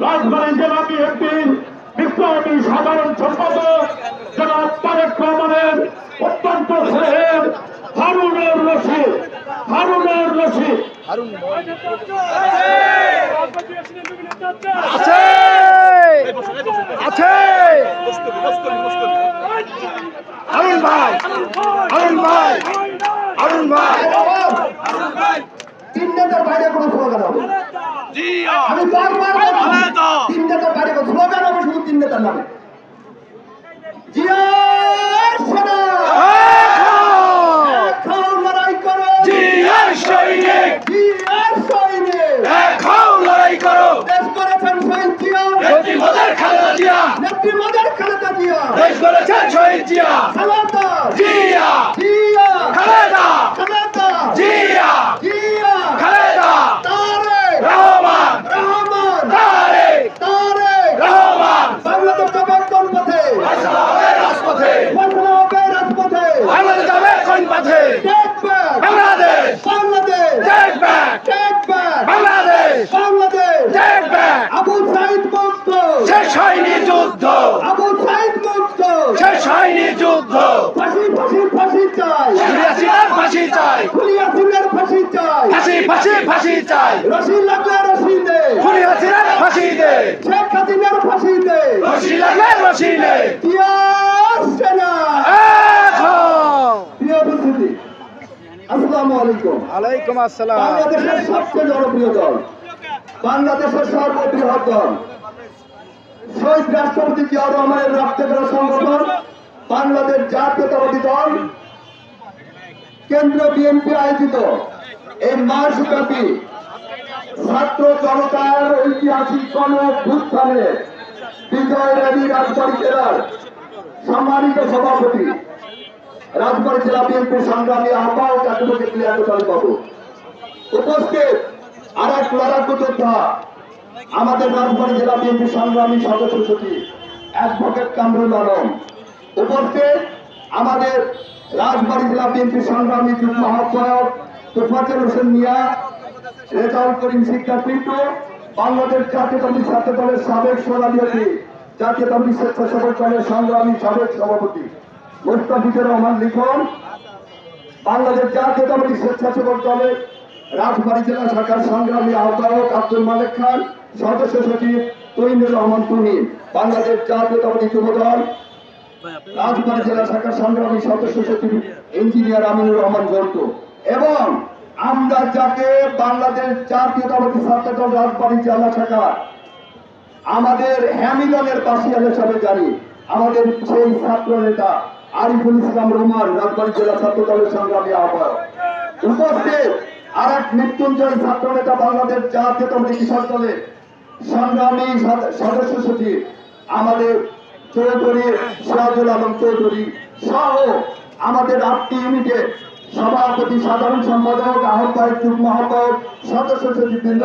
রাজবাড়ী জেলা বিএনপির বিপ্লবী সাধারণ সম্পাদক জনাব তারেক রহমানের অত্যন্ত স্নেহের হারুনের রশিদ হারুনের রশিদ আছে! আছে! অরুণ ভাই অরুণ ভাই অরুণ ভাই। তিন নেতার বাইরে কোনো স্লোগান হবে আমি বারবার বাইরে স্লোগান হবে শুধু তিন নেতার নামে। জিয়ার সেনা! খাও লড়াই করো! জিয়ার সৈনিক! জিয়ার সৈনিক! দেখাও লড়াই করো! দেশ করেছেন শহীদ জিয়া! নেত্রী মোদের খালেদা জিয়া! নেত্রী মজার খালেদা জিয়া! দেশ করেছেন শহীদ জিয়া জিয়া খালেদা খালেদা জিয়া জিয়া খালেদা তারেক রহমান রহমান তারেক তারেক রহমান বাংলাদেশ যাবে কোন পথে ফয়সালা হবে রাজপথে ফসলা হবে রাজপথে বাংলাদেশ যাবে কোন পথে take back Bangladesh Bangladesh take back take back Bangladesh Bangladesh take back Abu Sayeed মুক্ত শেষ হয়নি যুদ্ধ আবু সাইদ মুক্ত শেষ যুদ্ধ। ফাঁসি ফাঁসি ফাঁসি চাই। খুলিয়াছিলার ফাঁসি চাই। খুলিয়া সিংহের ফাঁসি চাই। ফাঁসি ফাঁসি ফাঁসি চাই। রশি লাগলে রশি দে। খুলিয়াছিলার ফাঁসি দে। শেখ হাসিনার ফাঁসি দে। রশি লাগলে রশি নে। জিয়ার সেনা প্রিয় উপস্থিতি আসসালামু আলাইকুম। আলাইকুম আসসালাম। বাংলাদেশের সবচেয়ে জনপ্রিয় দল বাংলাদেশের সর্ববৃহৎ দল শহীদ রাষ্ট্রপতি জিয়াউর রহমানের রক্তে সংগঠন বাংলাদেশ জাতীয়তাবাদী দল কেন্দ্র বিএনপি আয়োজিত এই মাসব্যাপী ছাত্র জনতার ঐতিহাসিক গণ অভ্যুত্থানে বিজয় রবি রাজবাড়ী জেলার সম্মানিত সভাপতি, রাজবাড়ী জেলা বিএনপির সংগ্রামী আহ্বায়ক অ্যাডভোকেট লিয়াকত বাবু উপস্থিত আর এক লড়াকু যোদ্ধা আমাদের রাজবাড়ী জেলা বিএনপির সংগ্রামী সদস্য সচিব অ্যাডভোকেট কামরুল আলম। উপস্থিত আমাদের রাজবাড়ী জেলা বিএনপির সংগ্রামী যুগ্ম আহ্বায়ক তোফাজল হোসেন মিয়া, রেজাউল করিম শিক্ষার্থীত্ব বাংলাদেশ জাতীয়তাবাদী ছাত্র দলের সাবেক সোনালিয়াতি জাতীয়তাবাদী স্বেচ্ছাসেবক দলের সংগ্রামী সাবেক সভাপতি মুস্তাফিজুর রহমান লিখন, বাংলাদেশ জাতীয়তাবাদী স্বেচ্ছাসেবক দলের রাজবাড়ী জেলা শাখার সংগ্রামী আহ্বায়ক আব্দুল মালেক খান, সদস্য সচিব তৈনুর রহমান তুহিন, বাংলাদেশ জাতীয়তাবাদী যুব দল রাজবাড়ী জেলা শাখার সংগ্রামী সদস্য সচিব ইঞ্জিনিয়ার আমিনুর রহমান জন্টু এবং আমরা যাকে বাংলাদেশ জাতীয়তাবাদী ছাত্র দল রাজবাড়ী জেলা শাখা, আমাদের হ্যামিলনের পাশিয়াল হিসাবে জানি, আমাদের সেই ছাত্র নেতা আরিফুল ইসলাম রহমান রাজবাড়ী জেলা ছাত্র দলের সংগ্রামী আহ্বায়ক। উপস্থিত আর এক মৃত্যুঞ্জয় ছাত্র নেতা বাংলাদেশ জাতীয়তাবাদী কৃষক দলের সংগ্রামী সদ- সদস্য সচিব, আমাদের চৌধুরী সিরাজুল আলম চৌধুরী সহ আমাদের আটটি ইউনিটের সভাপতি, সাধারণ সম্পাদক, আহ্বায়ক, যুগ্ম আহ্বায়ক, সদস্য সচিববৃন্দ,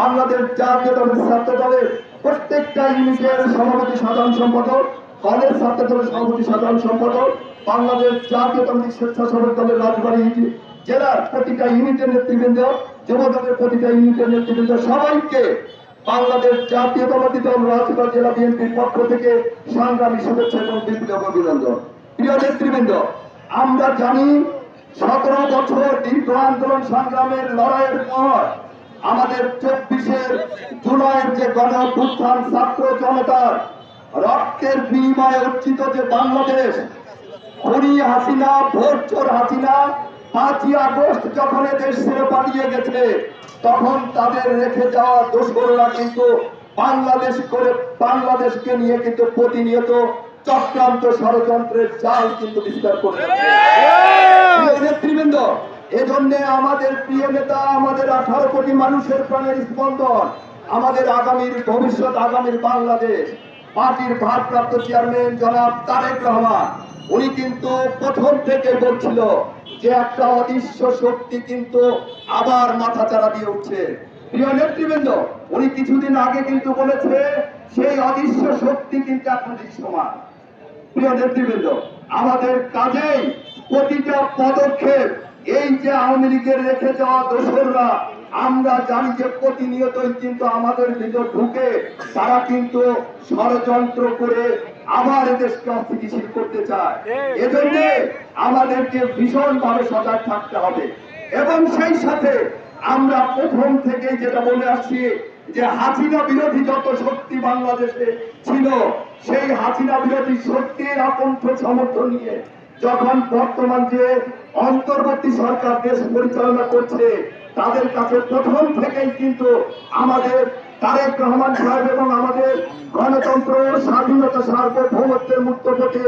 বাংলাদেশ জাতীয়তাবাদী ছাত্র দলের প্রত্যেকটা ইউনিটের সভাপতি, সাধারণ সম্পাদক কলেজ ছাত্র দলের সভাপতি, সাধারণ সম্পাদক, বাংলাদেশ জাতীয়তাবাদী স্বেচ্ছাসেবক দলের রাজবাড়ী ইউনিট জেলার প্রতিটা ইউনিটের নেতৃবৃন্দ, যুব দলের প্রতিটা ইউনিটের নেতৃবৃন্দ, সবাইকে বাংলাদেশ জাতীয়তাবাদী দল রাজবাড়ী জেলা বিএনপির পক্ষ থেকে সংগ্রামী শুভেচ্ছা এবং বিপ্লব অভিনন্দন। প্রিয় নেতৃবৃন্দ, আমরা জানি সতেরো বছর দীর্ঘ আন্দোলন সংগ্রামের লড়াইয়ের পর আমাদের চব্বিশের জুলাইয়ের যে গণ ছাত্র জনতার রক্তের বিনিময়ে অর্জিত যে বাংলাদেশ, খুনি হাসিনা, ভোট চোর হাসিনা পাঁচই আগস্ট যখন দেশ ছেড়ে পালিয়ে গেছে তখন তাদের রেখে যাওয়া দোষররা কিন্তু বাংলাদেশ করে বাংলাদেশকে নিয়ে কিন্তু প্রতিনিয়ত চক্রান্ত ষড়যন্ত্রের জাল কিন্তু বিস্তার করে প্রিয় নেতৃবৃন্দ এজন্য আমাদের প্রিয় নেতা আমাদের আঠারো কোটি মানুষের প্রাণের স্পন্দন আমাদের আগামীর ভবিষ্যৎ আগামীর বাংলাদেশ। পার্টির ভারপ্রাপ্ত চেয়ারম্যান জনাব তারেক রহমান উনি কিন্তু প্রথম থেকে বলছিল যে একটা অদৃশ্য শক্তি কিন্তু আবার মাথা চারা দিয়ে উঠছে। প্রিয় নেতৃবৃন্দ, উনি কিছুদিন আগে কিন্তু বলেছে, সেই অদৃশ্য শক্তি কিন্তু এখন দৃশ্যমান। প্রিয় নেতৃবৃন্দ, আমাদের কাজেই প্রতিটা পদক্ষেপ, এই যে আওয়ামী লীগের রেখে যাওয়া দোসররা, আমরা জানি যে প্রতিনিয়তই কিন্তু আমাদের ভিতর ঢুকে তারা কিন্তু ষড়যন্ত্র করে আবার এদেশকে অস্থিতিশীল করতে চায়। এজন্য আমাদেরকে ভীষণভাবে সজাগ থাকতে হবে। এবং সেই সাথে আমরা প্রথম থেকে যেটা বলে আসছি যে হাসিনা বিরোধী যত শক্তি বাংলাদেশে ছিল সেই হাসিনা বিরোধী শক্তির আকণ্ঠ সমর্থন নিয়ে যখন বর্তমান যে অন্তর্বর্তী সরকার দেশ পরিচালনা করছে তাদের কাছে প্রথম থেকেই কিন্তু আমাদের তারেক রহমান সাহেব এবং আমাদের গণতন্ত্র স্বাধীনতা সার্বভৌমত্বের মুক্ত পথে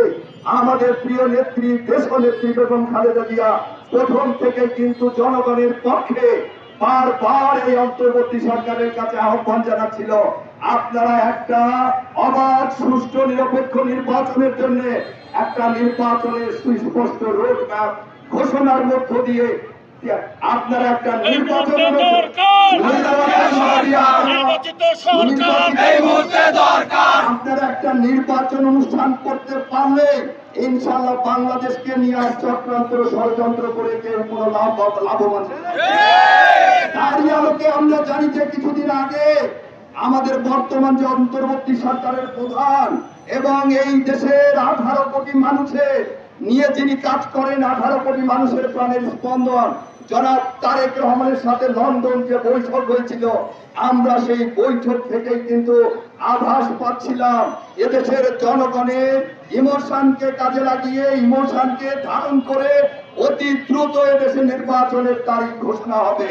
আমাদের প্রিয় নেত্রী দেশ নেত্রী বেগম খালেদা জিয়া প্রথম থেকে কিন্তু জনগণের পক্ষে বারবার এই অন্তর্বর্তী সরকারের কাছে আহ্বান জানাচ্ছিল, আপনারা একটা অবাধ, সুষ্ঠু, নিরপেক্ষ নির্বাচনের জন্য একটা নির্বাচনের সুস্পষ্ট রোড ম্যাপ ঘোষণার মধ্য দিয়ে আপনারা একটা নির্বাচন নির্বাচিত সরকার। এই মুহূর্তে দরকার। আপনারা একটা নির্বাচন অনুষ্ঠান করতে পারলে ইনশাআল্লাহ বাংলাদেশকে নিয়ে আর চক্রান্ত ষড়যন্ত্র করে কেউ কোনো লাভ লাভবান তারই আলোকে আমরা জানি যে কিছুদিন আগে আমাদের বর্তমান যে অন্তর্বর্তী সরকারের প্রধান এবং এই দেশের আঠারো কোটি মানুষের নিয়ে যিনি কাজ করেন আঠারো কোটি মানুষের প্রাণের স্পন্দন জনাব তারেক রহমানের সাথে লন্ডন যে বৈঠক হয়েছিল, আমরা সেই বৈঠক থেকেই কিন্তু আভাস পাচ্ছিলাম। এদেশের জনগণের ইমোশনকে কাজে লাগিয়ে, ইমোশনকে ধারণ করে অতি দ্রুত এদেশে নির্বাচনের তারিখ ঘোষণা হবে।